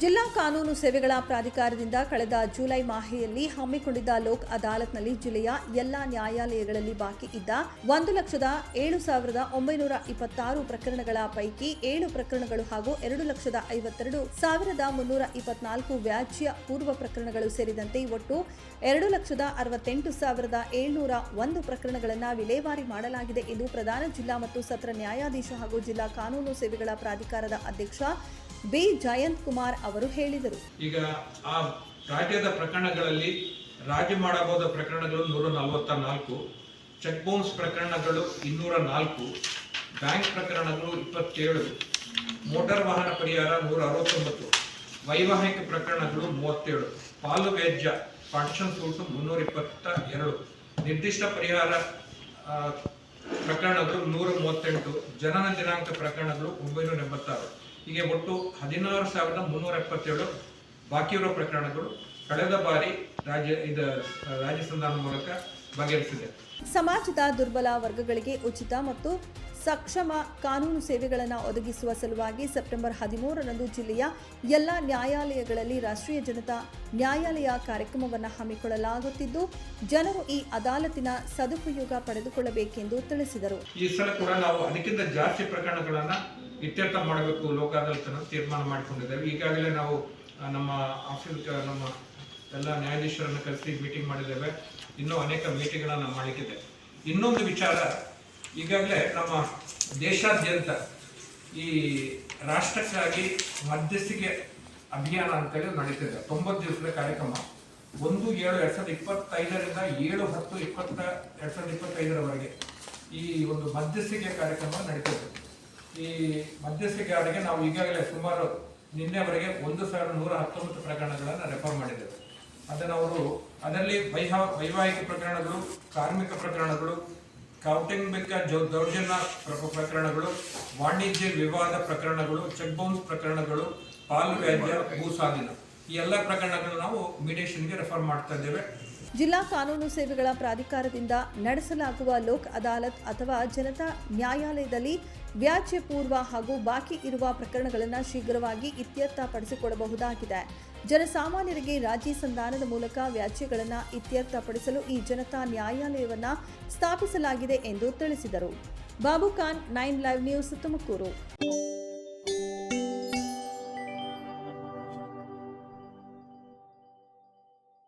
ಜಿಲ್ಲಾ ಕಾನೂನು ಸೇವೆಗಳ ಪ್ರಾಧಿಕಾರದಿಂದ ಕಳೆದ ಜುಲೈ ಮಾಹೆಯಲ್ಲಿ ಹಮ್ಮಿಕೊಂಡಿದ್ದ ಲೋಕ್ ಅದಾಲತ್ನಲ್ಲಿ ಜಿಲ್ಲೆಯ ಎಲ್ಲಾ ನ್ಯಾಯಾಲಯಗಳಲ್ಲಿ ಬಾಕಿ ಇದ್ದ ಒಂದು ಲಕ್ಷದ ಏಳು ಸಾವಿರದ ಒಂಬೈನೂರ ಇಪ್ಪತ್ತಾರು ಪ್ರಕರಣಗಳ ಪೈಕಿ ಏಳು ಪ್ರಕರಣಗಳು ಹಾಗೂ ಎರಡು ಲಕ್ಷದ ಐವತ್ತೆರಡು ಸಾವಿರದ ಮುನ್ನೂರ ಇಪ್ಪತ್ನಾಲ್ಕು ವ್ಯಾಜ್ಯ ಪೂರ್ವ ಪ್ರಕರಣಗಳು ಸೇರಿದಂತೆ ಒಟ್ಟು ಎರಡು ಲಕ್ಷದ ಅರವತ್ತೆಂಟು ಸಾವಿರದ ಏಳ್ನೂರ ಒಂದು ಪ್ರಕರಣಗಳನ್ನು ವಿಲೇವಾರಿ ಮಾಡಲಾಗಿದೆ ಎಂದು ಪ್ರಧಾನ ಜಿಲ್ಲಾ ಮತ್ತು ಸತ್ರ ನ್ಯಾಯಾಧೀಶ ಹಾಗೂ ಜಿಲ್ಲಾ ಕಾನೂನು ಸೇವೆಗಳ ಪ್ರಾಧಿಕಾರದ ಅಧ್ಯಕ್ಷ ಬಿ. ಜಯಂತ್ ಕುಮಾರ್ ಅವರು ಹೇಳಿದರು. ಈಗ ಆ ರಾಜ್ಯದ ಪ್ರಕರಣಗಳಲ್ಲಿ ರಾಜಿ ಮಾಡಬಹುದ ಪ್ರಕರಣಗಳು ನೂರ ನಲವತ್ತ ನಾಲ್ಕು ಚೆಕ್ ಬೌನ್ಸ್ ಪ್ರಕರಣಗಳು ಇನ್ನೂರ ನಾಲ್ಕು ಬ್ಯಾಂಕ್ ಪ್ರಕರಣಗಳು ಇಪ್ಪತ್ತೇಳು, ಮೋಟಾರ್ ವಾಹನ ಪರಿಹಾರ ನೂರ ಅರವತ್ತೊಂಬತ್ತು ವೈವಾಹಿಕ ಪ್ರಕರಣಗಳು ಮೂವತ್ತೇಳು, ಪಾಲು ವ್ಯಾಜ್ಯ ಪಾರ್ಟಿಷನ್ ಸೂಟು ಮುನ್ನೂರ ಇಪ್ಪತ್ತ ಎರಡು ನಿರ್ದಿಷ್ಟ ಪರಿಹಾರ ಪ್ರಕರಣಗಳು ನೂರ ಮೂವತ್ತೆಂಟು ಜನನ ದಿನಾಂಕ ಪ್ರಕರಣಗಳು ಒಂಬೈನೂರ ಎಂಬತ್ತಾರು ಹೀಗೆ ಒಟ್ಟು ಹದಿನಾರು ಸಾವಿರದ ಮುನ್ನೂರ ಎಪ್ಪತ್ತೇಳು ಬಾಕಿ ಇರೋ ಪ್ರಕರಣಗಳು ಕಳೆದ ಬಾರಿ ರಾಜ್ಯ ಇದು ರಾಜ್ಯ ಸಂಧಾನ ಮೂಲಕ ಬಗೆಹರಿಸಿದೆ. ಸಮಾಜದ ದುರ್ಬಲ ವರ್ಗಗಳಿಗೆ ಉಚಿತ ಮತ್ತು ಸಕ್ಷಮ ಕಾನೂನು ಸೇವೆಗಳನ್ನು ಒದಗಿಸುವ ಸಲುವಾಗಿ ಸೆಪ್ಟೆಂಬರ್ ಹದಿಮೂರರಂದು ಜಿಲ್ಲೆಯ ಎಲ್ಲ ನ್ಯಾಯಾಲಯಗಳಲ್ಲಿ ರಾಷ್ಟ್ರೀಯ ಜನತಾ ನ್ಯಾಯಾಲಯ ಕಾರ್ಯಕ್ರಮವನ್ನು ಹಮ್ಮಿಕೊಳ್ಳಲಾಗುತ್ತಿದ್ದು ಜನರು ಈ ಅದಾಲತಿನ ಸದುಪಯೋಗ ಪಡೆದುಕೊಳ್ಳಬೇಕೆಂದು ತಿಳಿಸಿದರು. ಈ ಸಲ ಕೂಡ ನಾವು ಅದಕ್ಕಿಂತ ಜಾಸ್ತಿ ಪ್ರಕರಣಗಳನ್ನ ಇತ್ಯರ್ಥ ಮಾಡಬೇಕು ಲೋಕ ಅದಾಲತನ್ನು ತೀರ್ಮಾನ ಮಾಡಿಕೊಂಡಿದ್ದೇವೆ ಈಗಾಗಲೇ ನಾವು ನಮ್ಮ ಆಫೀಸ್ ನಮ್ಮ ಎಲ್ಲ ನ್ಯಾಯಾಧೀಶರನ್ನು ಕರೆಸಿ ಮೀಟಿಂಗ್ ಮಾಡಿದ್ದೇವೆ. ಇನ್ನೂ ಅನೇಕ ಮೀಟಿಂಗ್ಗಳನ್ನು ಮಾಡಲಿಕ್ಕಿದೆ. ಇನ್ನೊಂದು ವಿಚಾರ, ಈಗಾಗಲೇ ನಮ್ಮ ದೇಶಾದ್ಯಂತ ಈ ರಾಷ್ಟ್ರಕ್ಕಾಗಿ ಮಧ್ಯಸ್ಥಿಕೆ ಅಭಿಯಾನ ಅಂತೇಳಿ ನಡೀತಿದೆ. ತೊಂಬತ್ತು ದಿವಸದ ಕಾರ್ಯಕ್ರಮ. ಒಂದು ಏಳು ಎರಡ್ ಸಾವಿರದ ಇಪ್ಪತ್ತೈದರಿಂದ ಏಳು ಹತ್ತು ಇಪ್ಪತ್ತ, ಎರಡ್ ಸಾವಿರದ ಇಪ್ಪತ್ತೈದರವರೆಗೆ ಈ ಒಂದು ಮಧ್ಯಸ್ಥಿಕೆ ಕಾರ್ಯಕ್ರಮ ನಡೀತದೆ. ಈ ಮಧ್ಯಸ್ಥಿಕೆಯವರೆಗೆ ನಾವು ಈಗಾಗಲೇ ಸುಮಾರು ನಿನ್ನೆವರೆಗೆ ಒಂದು ಸಾವಿರದ ನೂರ ಹತ್ತೊಂಬತ್ತು ಪ್ರಕರಣಗಳನ್ನು ರೆಫರ್ ಮಾಡಿದ್ದೇವೆ. ಅದನ್ನು ಅವರು, ಅದರಲ್ಲಿ ವೈಹ, ವೈವಾಹಿಕ ಪ್ರಕರಣಗಳು, ಕಾರ್ಮಿಕ ಪ್ರಕರಣಗಳು ಕೌಟುಂಬಿಕ ದೌರ್ಜನ್ಯ ಪ್ರ- ಪ್ರಕರಣಗಳು, ವಾಣಿಜ್ಯ ವಿವಾದ ಪ್ರಕರಣಗಳು ಚೆಕ್ ಬೌನ್ಸ್ ಪ್ರಕರಣಗಳು, ಪಾಲು ವ್ಯಾಜ್ಯ, ಭೂಸ್ವಾಧೀನ ಈ ಎಲ್ಲ ಪ್ರಕರಣಗಳು ನಾವು ಮೀಡಿಯೇಷನ್ಗೆ ರೆಫರ್ ಮಾಡ್ತಾ ಇದ್ದೇವೆ. ಜಿಲ್ಲಾ ಕಾನೂನು ಸೇವೆಗಳ ಪ್ರಾಧಿಕಾರದಿಂದ ನಡೆಸಲಾಗುವ ಲೋಕ್ ಅದಾಲತ್ ಅಥವಾ ಜನತಾ ನ್ಯಾಯಾಲಯದಲ್ಲಿ ವ್ಯಾಜ್ಯ ಪೂರ್ವ ಹಾಗೂ ಬಾಕಿ ಇರುವ ಪ್ರಕರಣಗಳನ್ನು ಶೀಘ್ರವಾಗಿ ಇತ್ಯರ್ಥಪಡಿಸಿಕೊಡಬಹುದಾಗಿದೆ. ಜನಸಾಮಾನ್ಯರಿಗೆ ರಾಜಿ ಸಂಧಾನದ ಮೂಲಕ ವ್ಯಾಜ್ಯಗಳನ್ನು ಇತ್ಯರ್ಥಪಡಿಸಲು ಈ ಜನತಾ ನ್ಯಾಯಾಲಯವನ್ನು ಸ್ಥಾಪಿಸಲಾಗಿದೆ ಎಂದು ತಿಳಿಸಿದರು. Babu Khan nine live news Tumakuru.